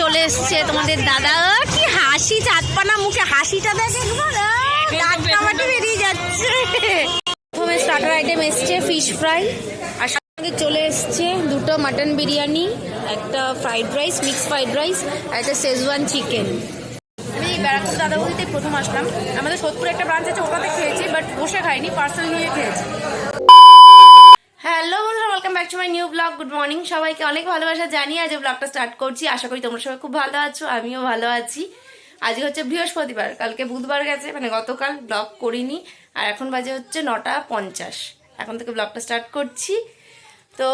চলে এসছে তোমাদের দাদা। কি হাসি চাঁদপানা মুখে হাসিটা দেখে। দাঁত কামাটি বেরিয়ে যাচ্ছে। প্রথমে স্টার্টার আইটেম এসছে ফিশ ফ্রাই আর সঙ্গে চলে এসছে দুটো মাটন বিরিয়ানি একটা fried rice mix fried rice আর একটা শেজওয়ান চিকেন আমি ব্যারাকপুর দাদা বলতে প্রথম আসলাম। আমাদের সোদপুরে একটা ব্রাঞ্চ আছে ওটাতে খেয়েছি বাট বসে খাইনি পার্সেল নিয়ে খেয়েছি। হ্যালো বন্ধুরা welcome back to my new blog good morning সবাইকে অনেক ভালোবাসা জানিয়ে আজ ব্লগটা স্টার্ট করছি। আশা করি তোমরা সবাই খুব ভালো আছো, আমিও ভালো আছি। আজকে হচ্ছে বৃহস্পতিবার, কালকে বুধবার গেছে মানে গতকাল ব্লগ করিনি। আর এখন বাজে হচ্ছে নটা পঞ্চাশ। এখন থেকে ব্লগটা স্টার্ট করছি। তো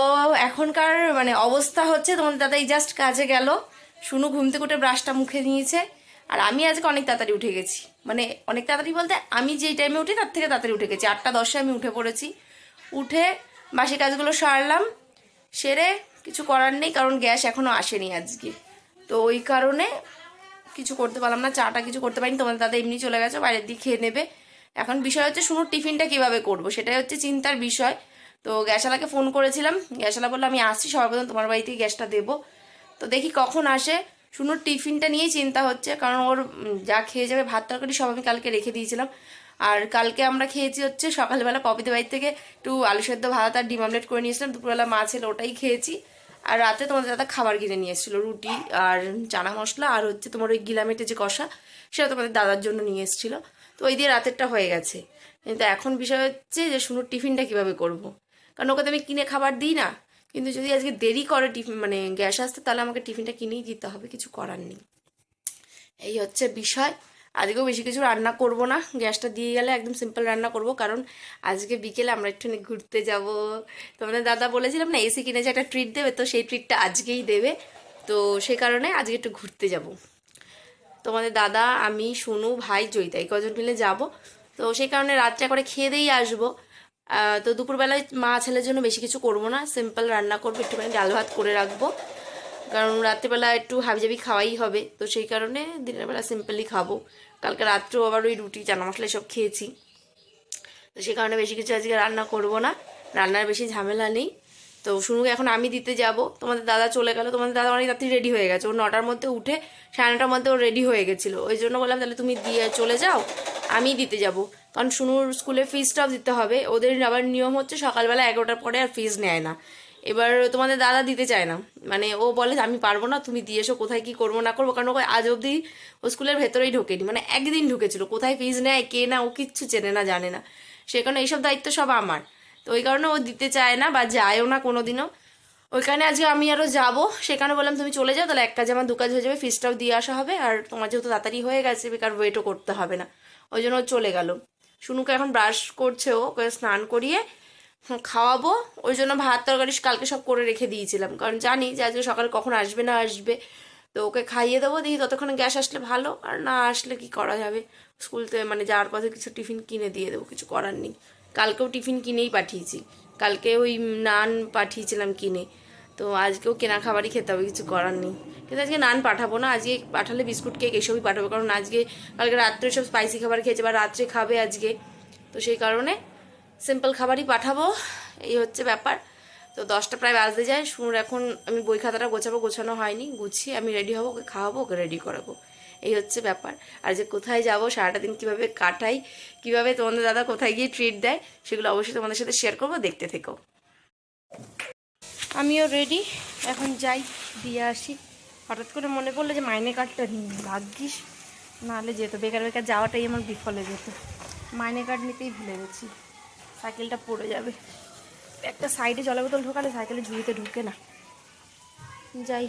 এখনকার মানে অবস্থা হচ্ছে তোমার দাদা এই জাস্ট কাজে গেল। শুনু ঘুম থেকে উঠে ব্রাশটা মুখে নিয়েছে। আর আমি আজকে অনেক তাড়াতাড়ি উঠে গেছি। মানে অনেক তাড়াতাড়ি বলতে, আমি যেই টাইমে উঠি, তার থেকে তাড়াতাড়ি উঠে গেছি। আটটা দশে আমি উঠে পড়েছি। উঠে বাসি কাজগুলো সারলাম, সেরে কিছু করার নেই, কারণ গ্যাস এখনও আসেনি আজকে। তো ওই কারণে কিছু করতে পারলাম না, চাটা কিছু করতে পারিনি, তোমাদের দাদা এমনি চলে গেছে, বাইরের দিকে খেয়ে নেবে। এখন বিষয় হচ্ছে শুনুর টিফিনটা কীভাবে করব, সেটাই হচ্ছে চিন্তার বিষয়। তো গ্যাসওয়ালাকে ফোন করেছিলাম, গ্যাসওয়ালা বলল, আমি আসছি সর্বপ্রথম তোমার বাড়িতেই গ্যাসটা দেবো। তো দেখি কখন আসে। শুনুর টিফিনটা নিয়েই চিন্তা হচ্ছে, কারণ ওর যা খেয়ে যাবে, ভাত, তরকারি সব আমি কালকে রেখে দিয়েছিলাম। আর কালকে আমরা খেয়েছি হচ্ছে সকালবেলা পপিতে বাড়ি থেকে একটু আলু সেদ্ধ ভাত আর ডিম আমলেট করে নিয়েছিলাম। দুপুরবেলা মাছ ছিল ওটাই খেয়েছি। আর রাতে তোমাদের দাদা খাবার কিনে নিয়ে এসেছিল, রুটি আর চানা মশলা আর হচ্ছে তোমার ওই গিলামেটে যে কষা সেটা তোমাদের দাদার জন্য নিয়ে এসেছিল। তো ওই দিয়ে রাতেরটা হয়ে গেছে। কিন্তু এখন বিষয় হচ্ছে যে শুনুর টিফিনটা কীভাবে করব। কারণ ওকে তো আমি কিনে খাবার দিই না। কিন্তু যদি আজকে দেরি করে টিফিন মানে গ্যাস আসতে তাহলে আমাকে টিফিনটা কিনেই দিতে হবে, কিছু করার নেই। এই হচ্ছে বিষয়। আজকেও বেশি কিছু রান্না করব না। গ্যাসটা দিয়ে গেলে একদম সিম্পল রান্না করব, কারণ আজকে বিকেলে আমরা একটুখানি ঘুরতে যাব। তোমাদের দাদা বলেছিলাম না এসি কিনে যে একটা ট্রিট দেবে, তো সেই ট্রিটটা আজকেই দেবে। তো সেই কারণে আজকে একটু ঘুরতে যাব। তোমাদের দাদা, আমি, সোনু, ভাই, জয়িতা, এই কজন মিলে যাব। তো সেই কারণে রাত্রে করে খেয়ে দিয়েই আসব। তো দুপুরবেলায় মা ছেলের জন্য বেশি কিছু করব না সিম্পল রান্না করব, একটুখানি ডাল ভাত করে রাখব। কারণ রাত্রেবেলা একটু হাবিজাবি খাওয়াই হবে, তো সেই কারণে দিনের বেলা সিম্পলি খাব। কালকে রাত্রেও আবার ওই রুটি, চানা মশলা সব খেয়েছি। তো সেই কারণে বেশি কিছু আজকে রান্না করব না। রান্নার বেশি ঝামেলা নেই। তো শুনুকে এখন আমি দিতে যাব। তোমাদের দাদা চলে গেল, তোমাদের দাদা অনেক রাত্রি রেডি হয়ে গেছে। ও নটার মধ্যে উঠে সাড়ে নটার মধ্যে ও রেডি হয়ে গেছিল। ওই জন্য বললাম, তাহলে তুমি দিয়ে চলে যাও, আমি দিতে যাব। কারণ শুনুর স্কুলে ফিজটাও দিতে হবে। ওদের আবার নিয়ম হচ্ছে সকালবেলা এগারোটার পরে আর ফিজ নেয় না। এবার তোমাদের দাদা দিতে চায় না। মানে ও বলে, আমি পারব না, তুমি দিয়ে এসো, কোথায় কি করব, না করব। কারণ ও আজ অবধি ও স্কুলের ভেতরেই ঢোকেনি। মানে একদিন ঢুকেছিল, কোথায় ফিজ নেয়, কে না ও কিচ্ছু চেনে না, জানে না। সে কারণে এইসব দায়িত্ব সব আমার। তো ওই কারণে ও দিতে চায় না বা যায়ও না কোনোদিনও। ওইখানে আজকে আমি আরও যাব সেখানে বললাম, তুমি চলে যাও, তাহলে এক কাজে আমার দু কাজ হয়ে যাবে, ফিজটাও দিয়ে আসা হবে। আর তোমার যেহেতু তাড়াতাড়ি হয়ে গেছে, বেকার ওয়েটও করতে হবে না। ওই জন্য ও চলে গেল। শুনুকে এখন ব্রাশ করছে ওকে স্নান করিয়ে খাওয়াবো। ওই জন্য ভাত তরকারি কালকে সব করে রেখে দিয়েছিলাম। কারণ জানি যে আজকে সকালে কখন আসবে না আসবে। তো ওকে খাইয়ে দেবো, দেখি ততক্ষণে গ্যাস আসলে ভালো। আর না আসলে কি করা যাবে? স্কুল মানে যাওয়ার পথে কিছু টিফিন কিনে দিয়ে দেবো, কিছু করার নেই। কালকেও টিফিন কিনেই পাঠিয়েছি। কালকে ওই নান পাঠিয়েছিলাম কিনে। তো আজকেও কেনা খাবারই খেতে হবে, কিছু করার নেই। কিন্তু আজকে নান পাঠাবো না, আজকে পাঠালে বিস্কুট কেক এসবই পাঠাবো। কারণ আজকে, কালকে রাত্রে সব স্পাইসি খাবার খেয়েছে বা রাত্রে খাবে আজকে। তো সেই কারণে সিম্পল খাবারই পাঠাবো, এই হচ্ছে ব্যাপার। তো দশটা প্রায় বাজতে যায় শুনুর এখন আমি বই খাতাটা গোছাবো, গোছানো হয়নি, গুছিয়ে আমি রেডি হব, ওকে খাওয়াবো, ওকে রেডি করাবো। এই হচ্ছে ব্যাপার। আর যে কোথায় যাব, সারাটা দিন কীভাবে কাটাই, কীভাবে তোমাদের দাদা কোথায় গিয়ে ট্রিট দেয়, সেগুলো অবশ্যই তোমাদের সাথে শেয়ার করব, দেখতে থেকো। আমিও রেডি এখন যাই, দিয়ে আসি। হঠাৎ করে মনে পড়ল যে মাইনে কার্ডটা নিই, ভাগ্যিস। নাহলে যেত, বেকার বেকার যাওয়াটাই আমার বিফলে যেত। মাইনে কার্ড নিতেই ভুলে গেছি। সাইকেলটা পড়ে যাবে। একটা সাইডে জলের বোতল ঢোকালে সাইকেলে ঝুড়িতে ঢুকে না। যাই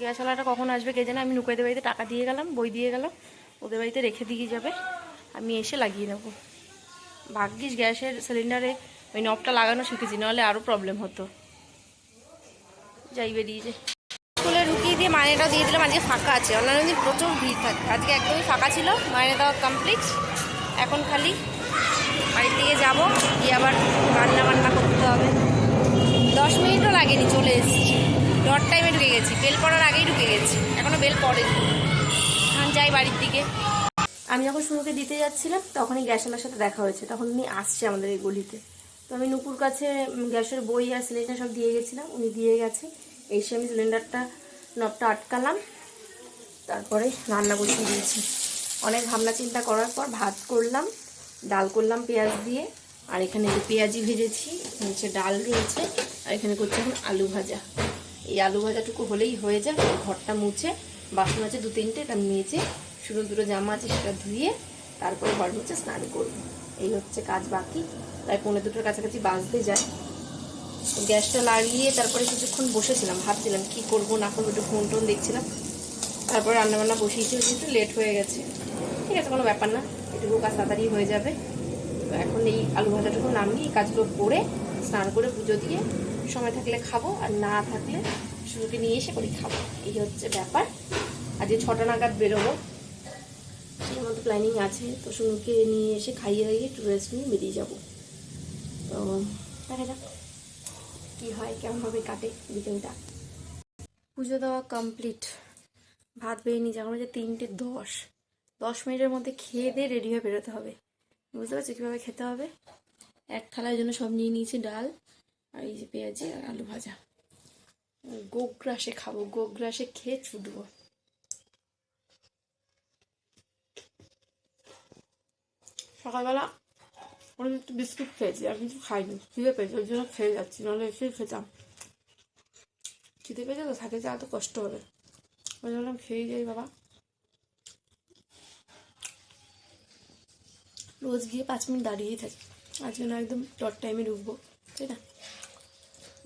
গ্যাসওয়ালাটা কখন আসবে কে জানে? আমি নুকাইদের বাড়িতে টাকা দিয়ে গেলাম, বই দিয়ে গেলাম, ওদের বাড়িতে রেখে দিয়ে যাবে। আমি এসে লাগিয়ে নেব। ভাগ্যিস গ্যাসের সিলিন্ডারে ওই নবটা লাগানো শিখেছি, নাহলে আরও প্রবলেম হতো। যাই বেরিয়ে যে স্কুলে ঢুকিয়ে দিয়ে মাইনেটা দিয়ে দিলাম, আজকে ফাঁকা আছে। অন্যান্য দিন প্রচুর ভিড় থাকে। আজকে একদমই ফাঁকা ছিল মাইনে দেওয়া কমপ্লিট এখন খালি দিকে যাব, গিয়ে আবার রান্না বান্না করতে হবে। দশ মিনিটও লাগেনি, চলে এসেছি। ডট টাইমে ঢুকে গেছি, বেল পড়ার আগেই ঢুকে গেছি এখনও বেল পড়েনি। এখন যাই বাড়ির দিকে। আমি যখন শুরুকে দিতে যাচ্ছিলাম, তখনই গ্যাসওয়ালার সাথে দেখা হয়েছে, তখন উনি আসছে আমাদের এই গলিতে। তো আমি নুপুর কাছে গ্যাসের বই আর সিলিন্ডার সব দিয়ে গেছিলাম, উনি দিয়ে গেছে এসে আমি সিলিন্ডারটা নবটা আটকালাম, তারপরে রান্না বসিয়ে দিয়েছি। অনেক ভাবনা চিন্তা করার পর ভাত করলাম ডাল করলাম পেঁয়াজ দিয়ে। আর এখানে যে পেঁয়াজি ভেজেছি নিচে ডাল রয়েছে, আর এখানে করছি এখন আলু ভাজা। এই আলু ভাজাটুকু হলেই হয়ে যায় ঘরটা মুছে, বাসন আছে দু তিনটে, এটা মেজে শুধু দুটো জামা আছে সেটা ধুয়ে তারপরে ঘর মুছে স্নান করব। এই হচ্ছে কাজ বাকি। প্রায় পনেরো দুটোর কাছাকাছি বাজতে যায়। গ্যাসটা লাগিয়ে তারপরে কিছুক্ষণ বসেছিলাম, ভাবছিলাম কি করব, না করব, একটু ফোন টোন দেখছিলাম। তারপরে রান্নাবান্না বসিয়েছি হচ্ছে একটু লেট হয়ে গেছে। ঠিক আছে, কোনো ব্যাপার না। এটুকু কাজ তাড়াতাড়ি হয়ে যাবে। তো এখন এই আলু ভাজাটুকু নামিয়ে এই কাজগুলো করে স্নান করে পুজো দিয়ে সময় থাকলে খাব, আর না থাকলে শুরুকে নিয়ে এসে করি খাব। এই হচ্ছে ব্যাপার। আজকে ছটা নাগাদ বেরোবো। সেই মতো প্ল্যানিং আছে। তো শুনুকে নিয়ে এসে খাইয়ে দাইয়ে একটু রেস্ট নিয়ে বেরিয়ে যাব। তো দেখা যাক কী হয় কেমনভাবে কাটে বিকেলটা। পুজো দেওয়া কমপ্লিট ভাত বেরিয়ে নিয়ে এখন হচ্ছে তিনটে দশ। দশ মিনিটের মধ্যে খেয়ে দিয়ে রেডি হয়ে বেরোতে হবে। বুঝতে পারছ কীভাবে খেতে হবে? এক থালার জন্য সব নিয়ে নিয়েছি ডাল, আর এই যে পেঁয়াজি আর আলু ভাজা। গোগ্রাসে খাব, গোগ্রাসে খেয়ে ছুটবো সকালবেলা আমি একটু বিস্কুট খেয়েছি, আর কিছু খাইনি, খিদে পেয়েছি, ওই জন্য খেয়ে যাচ্ছি, নাহলে এসেই খেতাম। খিদে পেয়েছে তো, থাকে যা এত কষ্ট হবে। ওই জন্য খেয়ে যাই বাবা। রোজ গিয়ে পাঁচ মিনিট দাঁড়িয়েই থাকি। আজকে না একদম ডট টাইমে ঢুকবো, তাই না?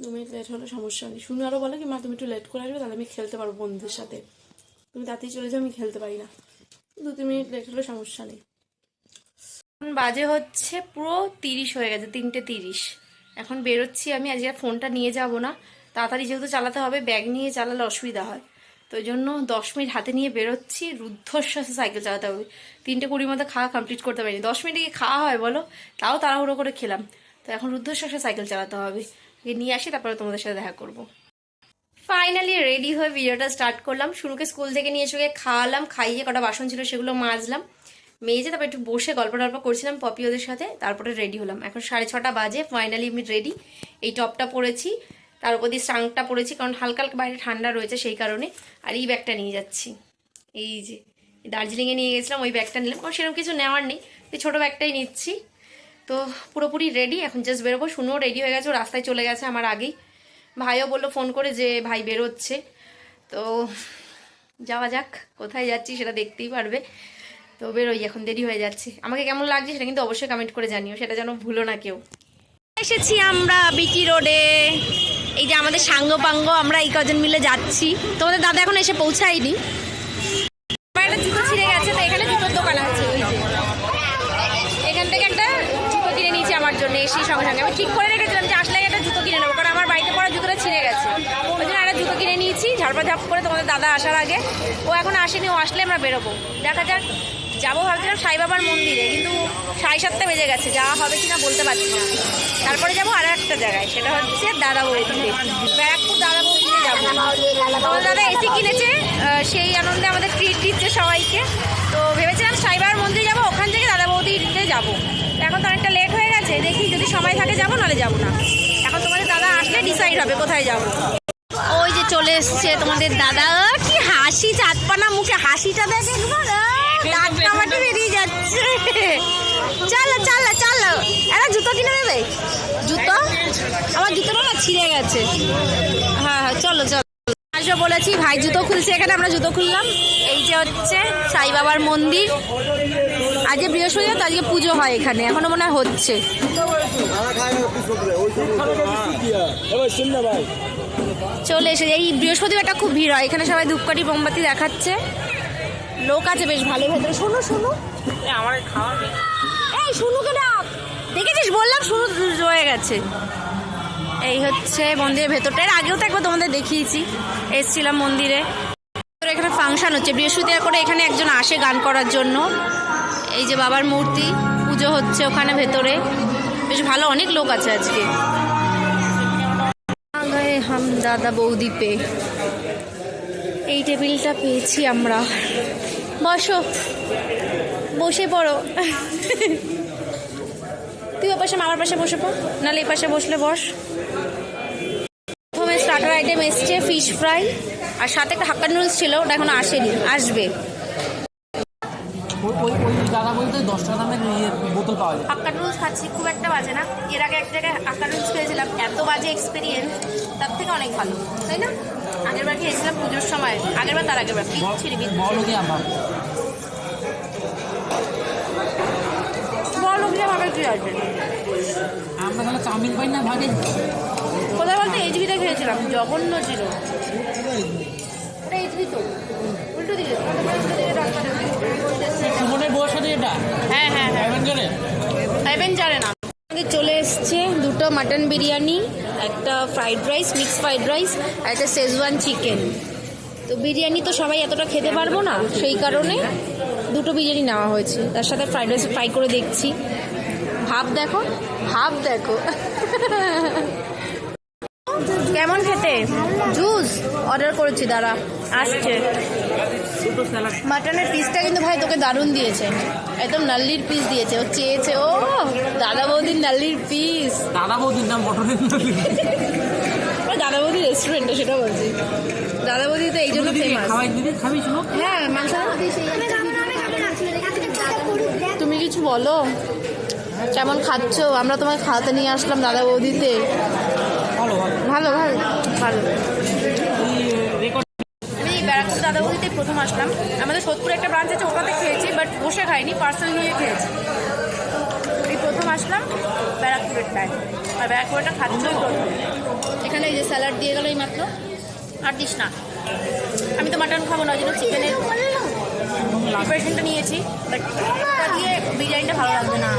দু মিনিট লেট হলে সমস্যা নেই। শুনে আরও বলে কি, মা, তুমি একটু লেট করে আসবে, তাহলে আমি খেলতে পারব বন্ধুদের সাথে। তুমি তাতেই চলে যাও, আমি খেলতে পারি না। দু, তিন মিনিট লেট হলে সমস্যা নেই। এখন বাজে হচ্ছে পুরো তিরিশ হয়ে গেছে, তিনটে তিরিশ। এখন বেরোচ্ছি আমি, আজকে ফোনটা নিয়ে যাব না। তাড়াতাড়ি যেহেতু চালাতে হবে, ব্যাগ নিয়ে চালালে অসুবিধা হয়। তো ওই জন্য দশ মিনিট হাতে নিয়ে বেরোচ্ছি। রুদ্ধশ্বাসে সাইকেল চালাতে হবে। তিনটে কুড়ির মধ্যে খাওয়া কমপ্লিট করতে পারিনি। দশ মিনিটে কি খাওয়া হয় বলো? তাও তাড়াহুড়ো করে খেলাম। তো এখন রুদ্ধশ্বাসে সাইকেল চালাতে হবে। গিয়ে নিয়ে আসি, তারপরে তোমাদের সাথে দেখা করব। ফাইনালি রেডি হয়ে ভিডিওটা স্টার্ট করলাম। শুরুকে স্কুল থেকে নিয়ে এসে খাওয়ালাম। খাইয়ে কটা বাসন ছিল সেগুলো মাজলাম। মেজে তারপর একটু বসে গল্প টল্প করছিলাম পপি ওদের সাথে। তারপরে রেডি হলাম। এখন সাড়ে ছটা বাজে। ফাইনালি আমি রেডি এই টপটা পরেছি তার উপর দিয়ে স্টাংটা পরেছি কারণ হালকা হালকা বাইরে ঠান্ডা রয়েছে সেই কারণে। আর এই ব্যাগটা নিয়ে যাচ্ছি। এই যে দার্জিলিংয়ে নিয়ে গেছিলাম, ওই ব্যাগটা নিলাম। কারণ সেরকম কিছু নেওয়ার নেই। এই ছোটো ব্যাগটাই নিচ্ছি। তো পুরোপুরি রেডি এখন জাস্ট বেরোবো। শুনেও রেডি হয়ে গেছে রাস্তায় চলে গেছে আমার আগেই। ভাইও বলল ফোন করে যে, ভাই বেরোচ্ছে। তো যাওয়া যাক, কোথায় যাচ্ছি সেটা দেখতেই পারবে। তো বেরোই, এখন দেরি হয়ে যাচ্ছে। আমাকে কেমন লাগছে সেটা কিন্তু অবশ্যই কমেন্ট করে জানিও, সেটা যেন ভুলো না কেউ। এসেছি আমরা বিটি রোডে। এই যে আমাদের সাঙ্গ পাঙ্গ আমরা এই কজন মিলে যাচ্ছি। তোমাদের দাদা এখন এসে পৌঁছায়নি। একটা জুতো ছিঁড়ে গেছে, তো এখানে জুতোর দোকান আছে ওই এখান থেকে একটা জুতো কিনে নিয়েছি আমার আমি ঠিক করে রেখেছিলাম যে একটা জুতো কিনে নেব, কারণ আমার বাড়িতে পড়া জুতোটা ছিঁড়ে গেছে। একটা জুতো কিনে নিয়েছি ঝাড়পা ঝাপ করে তোমাদের দাদা আসার আগে। ও এখন আসেনি, ও আসলে আমরা বেরোবো। দেখা যাক যাব ভাবছিলাম সাই বাবার মন্দিরে, কিন্তু সাড়ে সাতটা বেজে গেছে, যাওয়া হবে কিনা বলতে পারছি না। তারপরে যাব আর একটা জায়গায়, সেটা হচ্ছে দাদা বৌদিতে ব্যারাকপুর দাদা বৌদিতে যাব। তোমার দাদা এসি কিনেছে সেই আনন্দে আমাদের ট্রিট দিচ্ছে সবাইকে। তো ভেবেছিলাম সাইবার মন্দিরে যাব, ওখান থেকে দাদা বৌদিতে যাব। এখন তো অনেকটা লেট হয়ে গেছে, দেখি যদি সময় থাকে যাব, নাহলে যাব না। এখন তোমাদের দাদা আসলে ডিসাইড হবে কোথায় যাব। ওই যে চলে এসছে তোমাদের দাদা, কি হাসি চাঁদপানা মুখে, হাসিটা দেখে দাঁত কামাটি বেরিয়ে যাচ্ছে। চলো চলো চলো। একটা জুতো কিনে দেবে জুতো? আমার জুতোটা না ছিঁড়ে গেছে। হ্যাঁ হ্যাঁ চলো চলো। আসব বলেছি ভাই জুতো খুলছে এখানে আমরা জুতো খুললাম। এই যে হচ্ছে সাই বাবার মন্দির। আজকে বৃহস্পতিবার তো আজকে পুজো হয় এখানে। এখনও মনে হয় হচ্ছে। চলে এসে এই বৃহস্পতিবারটা খুব ভিড় হয়। এখানে সবাই ধূপকাঠি মোমবাতি দেখাচ্ছে। লোক আছে বেশ ভালো ভেতরে। শোনো শোনো। আমার খাওয়া এই শুনুকে ডাক। দেখেছিস? বললাম শুনু রয়ে গেছে। এই হচ্ছে মন্দিরের ভেতরটা। এর আগেও তো একবার তোমাদের দেখিয়েছি। এসছিলাম মন্দিরে। এখানে ফাংশন হচ্ছে। বৃহস্পতিবার করে এখানে একজন আসে গান করার জন্য। এই যে বাবার মূর্তি পুজো হচ্ছে ওখানে ভেতরে। বেশ ভালো অনেক লোক আছে আজকে। হাম দাদা বৌদ্বীপে এই টেবিলটা পেয়েছি আমরা। বসো। বসে পড়ো। তুই ও পাশে মামার পাশে বসে পড়। নাহলে এই পাশে বসলে বস। প্রথমে স্টার্টার আইটেম এসছে ফিশ ফ্রাই আর সাথে একটা হাক্কা নুডলস ছিল ওটা এখনও আসেনি আসবে। ইয়ে নুডলস খাচ্ছি খুব একটা বাজে না। এর আগে এক জায়গায় হাক্কা নুডলস খেয়েছিলাম। এত বাজে এক্সপিরিয়েন্স তার থেকে অনেক ভালো তাই না? আগের বার খেয়েছিলাম পুজোর সময়। আগের বার তার আগের বার। বিচ্ছিরি বিচ্ছিরি বলো কি আমার বলো কি ভাবে কি আছে? আমরা তাহলে চাউমিন পাই না ভাগে? কোথায় বলতে? খেয়েছিলাম। জঘন্য ছিল। ওটা এইচবি তো। উল্টো দিকে। উল্টো দিকে রাস্তাটা। সুমনের বউয়ের সাথে এটা? হ্যাঁ হ্যাঁ হ্যাঁ। অ্যাভেঞ্জারে খাইবেন না। চলে এসছে দুটো মাটন বিরিয়ানি একটা fried rice mix fried rice আর একটা শেজওয়ান চিকেন তো বিরিয়ানি তো সবাই এতটা খেতে পারব না সেই কারণে দুটো বিরিয়ানি নেওয়া হয়েছে। তার সাথে ফ্রাইড রাইস ফ্রাই করে দেখছি। ভাব দেখো ভাব দেখো। কেমন খেতে? জুস অর্ডার করেছি দাঁড়া। আসছে। মাটনের পিসটা কিন্তু ভাই তোকে দারুণ দিয়েছে। একদম নাল্লির পিস দিয়েছে। ও চেয়েছে ও দাদা বৌদির নাল্লির পিস দাদা বৌদির নাম পটলের দাদা বৌদি রেস্টুরেন্টে সেটা বলছি। দাদা বৌদি তো এই জন্য ফেমাস হ্যাঁ মাংস তুমি কিছু বলো? কেমন খাচ্ছ? আমরা তোমাকে খাওয়াতে নিয়ে আসলাম দাদা বৌদিতে। ভালো ভালো। ভালো ভালো ভালো এই রেকর্ড আমি ব্যারাকপুর দাদা প্রথম আসলাম। আমাদের সোদপুরে একটা ব্রাঞ্চ আছে ওটাতে খেয়েছি বাট বসে খাইনি পার্সেল নিয়ে খেয়েছি। এই প্রথম আসলাম ব্যারাকপুরেরটায় আর ব্যারাকপুরটা খাচ্ছই প্রথম। এখানে এই যে স্যালাড দিয়ে গেল এই মাত্র আর দিস না। আমি তো মাটন খাব না ওই জন্য চিকেনের প্রিপারেশনটা নিয়েছি। বাট ওটা দিয়ে বিরিয়ানিটা ভালো লাগবে না।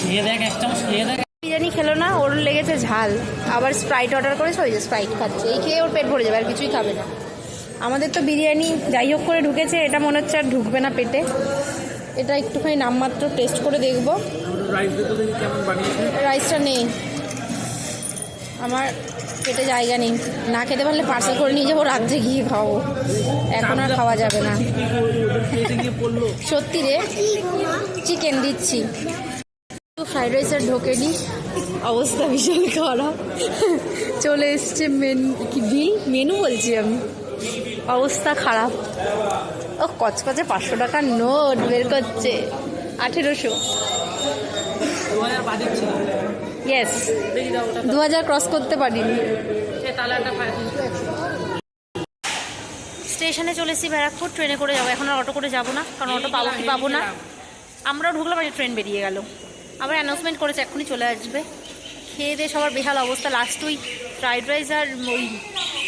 ঠিক আছে দেখ এক চামচ খেয়ে দেখ। বিরিয়ানি খেলো না, ওর লেগেছে ঝাল। আবার স্প্রাইট অর্ডার করেছে, ওই যে স্প্রাইট খাচ্ছে। এই খেয়ে ওর পেট ভরে যাবে, আর কিছুই খাবে না। আমাদের তো বিরিয়ানি যাই হোক করে ঢুকেছে, এটা মনে হচ্ছে আর ঢুকবে না পেটে। এটা একটুখানি নামমাত্র টেস্ট করে দেখব। রাইস রাইসটা নেই। আমার পেটে জায়গা নেই। না খেতে পারলে পার্সেল করে নিয়ে যাব, রাত্রে গিয়ে খাব। এখন আর খাওয়া যাবে না। সত্যি রে চিকেন দিচ্ছি। ফ্রাইড রাইসের ঢোকেনি। অবস্থা ভীষণ খারাপ। চলে এসছে মেন কি বিল? মেনু বলছি আমি। অবস্থা খারাপ। ও কচকচে পাঁচশো টাকার নোট বের করছে। আঠেরোশো। ইয়েস দু হাজার ক্রস করতে পারিনি। স্টেশনে চলে এসেছি ব্যারাকপুর ট্রেনে করে যাব। এখন আর অটো করে যাব না কারণ অটো পাবো কি পাবো না। আমরাও ঢুকলাম ট্রেন বেরিয়ে গেল। আবার অ্যানাউন্সমেন্ট করেছে এক্ষুনি চলে আসবে। খেয়ে দিয়ে সবার বেহাল অবস্থা। লাস্ট ওই ফ্রাইড রাইস আর ওই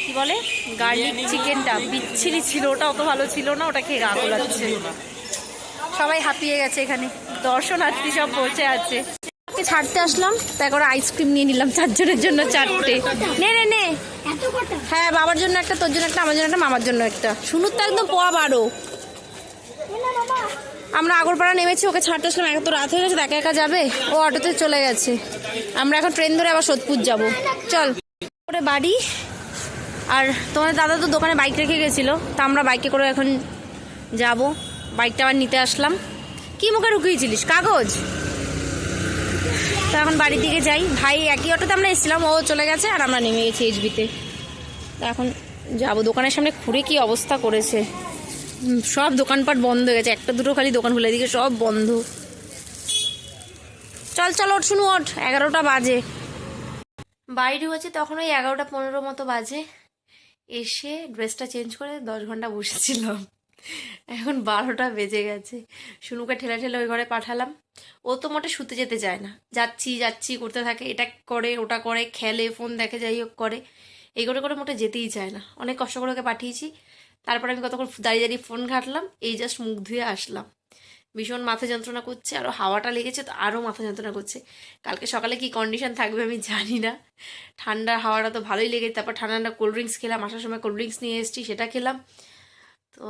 কী বলে? গার্লিক চিকেনটা বিচ্ছিরি ছিল ওটা অত ভালো ছিল না ওটা খেয়ে গা গোলাচ্ছে সবাই হাঁপিয়ে গেছে এখানে। দর্শনার্থী সব বসে আছে। ছাড়তে আসলাম তাই করে আইসক্রিম নিয়ে নিলাম চারজনের জন্য চারটে। নে নে নে। হ্যাঁ বাবার জন্য একটা তোর জন্য একটা আমার জন্য একটা মামার জন্য একটা। শুনুর তো একদম পোয়া বারো। আমরা আগরপাড়া নেমেছি, ওকে ছাড়তে আসলাম। এত রাত হয়ে গেছে, একা একা যাবে? ও অটোতে চলে গেছে। আমরা এখন ট্রেন ধরে আবার সোদপুর যাব। চল। করে বাড়ি। আর তোমার দাদা তো দোকানে বাইক রেখে গেছিল, তা আমরা বাইকে করে এখন যাব। বাইকটা আবার নিতে আসলাম। কি মুখে ঢুকিয়েছিলিস কাগজ? তো এখন বাড়ির দিকে যাই। ভাই একই অটোতে আমরা এসেছিলাম, ও চলে গেছে আর আমরা নেমে গেছি এইচবিতে তা এখন যাব। দোকানের সামনে ঘুরে কি অবস্থা করেছে? সব দোকানপাট বন্ধ হয়ে গেছে। একটা দুটো খালি দোকান খুলে দিকে সব বন্ধ। চল চল, ওঠ, শুনু, ওঠ, এগারোটা বাজে। বাড়ি ঢুকেছি তখন ওই এগারোটা পনেরো মতো বাজে। এসে ড্রেসটা চেঞ্জ করে দশ ঘণ্টা বসেছিলাম। এখন বারোটা বেজে গেছে। শুনুকে ঠেলা ঠেলে ওই ঘরে পাঠালাম। ও তো মোটে শুতে যেতে চায় না। যাচ্ছি যাচ্ছি, করতে থাকে। এটা করে, ওটা করে, খেলে, ফোন দেখে, যাই হোক করে। এই করে করে মোটে যেতেই চায় না। অনেক কষ্ট করে ওকে পাঠিয়েছি। তারপর আমি কতক্ষণ দাঁড়িয়ে দাঁড়িয়ে ফোন ঘাটলাম, এই জাস্ট মুখ ধুয়ে আসলাম। ভীষণ মাথা যন্ত্রণা করছে আরও হাওয়াটা লেগেছে তো আরও মাথা যন্ত্রণা করছে। কালকে সকালে কি কন্ডিশন থাকবে আমি জানি না। ঠান্ডা হাওয়াটা তো ভালোই লেগেছে, তারপর ঠান্ডা ঠান্ডা কোল্ড ড্রিঙ্কস খেলাম, আসার সময় কোল্ড ড্রিঙ্কস নিয়ে এসেছি, সেটা খেলাম। তো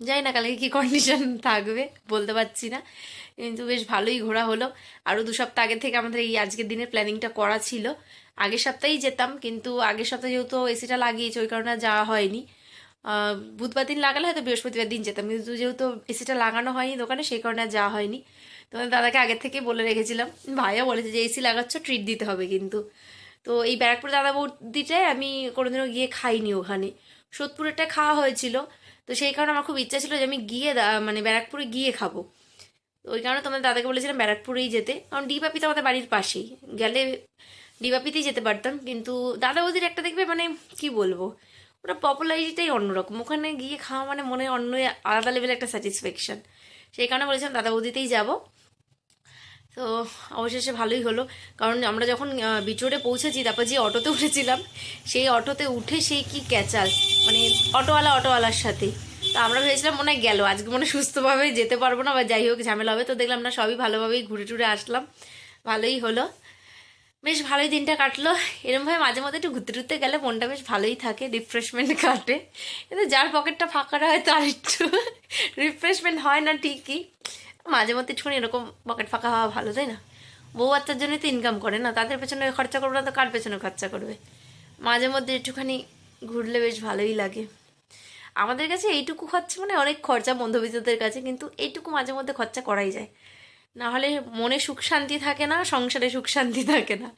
যাই না কালকে কী কন্ডিশন থাকবে, বলতে পারছি না। কিন্তু বেশ ভালোই ঘোরা হলো। আরও দু সপ্তাহ আগে থেকে আমাদের এই আজকের দিনের প্ল্যানিংটা করা ছিল। আগের সপ্তাহেই যেতাম, কিন্তু আগের সপ্তাহে যেহেতু এসিটা লাগিয়েছে, ওই কারণে যাওয়া হয়নি। বুধবার দিন লাগালে হয়তো বৃহস্পতিবার দিন যেতাম। কিন্তু যেহেতু এসিটা লাগানো হয়নি দোকানে, সেই কারণে যাওয়া হয়নি। তোমাদের দাদাকে আগের থেকে বলে রেখেছিলাম। ভাইয়া বলেছে যে, এসি লাগাচ্ছ ট্রিট দিতে হবে কিন্তু। তো এই ব্যারাকপুর দাদা বৌদিটায় আমি কোনোদিনও গিয়ে খাইনি ওখানে। সোদপুরেরটা খাওয়া হয়েছিল। তো সেই কারণে আমার খুব ইচ্ছা ছিল যে, আমি গিয়ে মানে ব্যারাকপুরে গিয়ে খাব। তো ওই কারণে তোমাদের দাদাকে বলেছিলাম ব্যারাকপুরেই যেতে। কারণ ডিবাপি তো আমাদের বাড়ির পাশেই। গেলে ডিবাপিতেই যেতে পারতাম। কিন্তু দাদা বৌদির একটা দেখবে মানে কি বলব? ওটা পপুলারিটিটাই অন্যরকম। ওখানে গিয়ে খাওয়া মানে মনে অন্য আলাদা লেভেলের একটা স্যাটিসফ্যাকশন সেই কারণে বলেছিলাম, দাদা বৌদিতেই যাব। তো অবশেষে ভালোই হলো। কারণ আমরা যখন বিচুড়ে পৌঁছেছি, তারপর যে অটোতে উঠেছিলাম, সেই অটোতে উঠে সেই কি ক্যাচাল মানে অটোওয়ালা অটোওয়ালার সাথে। তো আমরা ভেবেছিলাম, মনে হয় গেল। আজকে মনে সুস্থভাবে যেতে পারব না বা যাই হোক, ঝামেলা হবে। তো দেখলাম না, সবই ভালোভাবেই ঘুরে টুরে আসলাম। ভালোই হলো। বেশ ভালোই দিনটা কাটলো। এরমভাবে মাঝে মধ্যে একটু ঘুরতে টুরতে গেলে মনটা বেশ ভালোই থাকে রিফ্রেশমেন্ট কাটে। কিন্তু যার পকেটটা ফাঁকা হয় তার একটু রিফ্রেশমেন্ট হয় না ঠিকই। মাঝে মধ্যে একটুখানি এরকম পকেট ফাঁকা হওয়া ভালো, তাই না? বউ বাচ্চার জন্যই তো ইনকাম করে না, তাদের পেছনে খরচা করবে না তো কার পেছনে খরচা করবে? মাঝে মধ্যে একটুখানি ঘুরলে বেশ ভালোই লাগে। আমাদের কাছে এইটুকু খরচা মানে অনেক খরচা মধ্যবিত্তদের কাছে, কিন্তু এইটুকু মাঝে মধ্যে খরচা করাই যায়। না হলে মনে সুখ শান্তি থাকে না, সংসারে সুখ শান্তি থাকে না।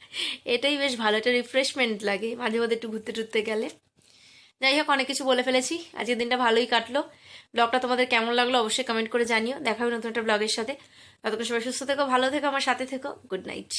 এটাই বেশ ভালো একটা রিফ্রেশমেন্ট লাগে, মাঝে মাঝে একটু ঘুরতে টুরতে গেলে। যাই হোক, অনেক কিছু বলে ফেলেছি, আজকের দিনটা ভালোই কাটলো। ব্লগটা তোমাদের কেমন লাগল অবশ্যই কমেন্ট করে জানিও। দেখা হবে নতুন একটা ব্লগের সাথে। ততক্ষণ সবাই সুস্থ থেকো, ভালো থেকো, আমার সাথে থেকো। Good night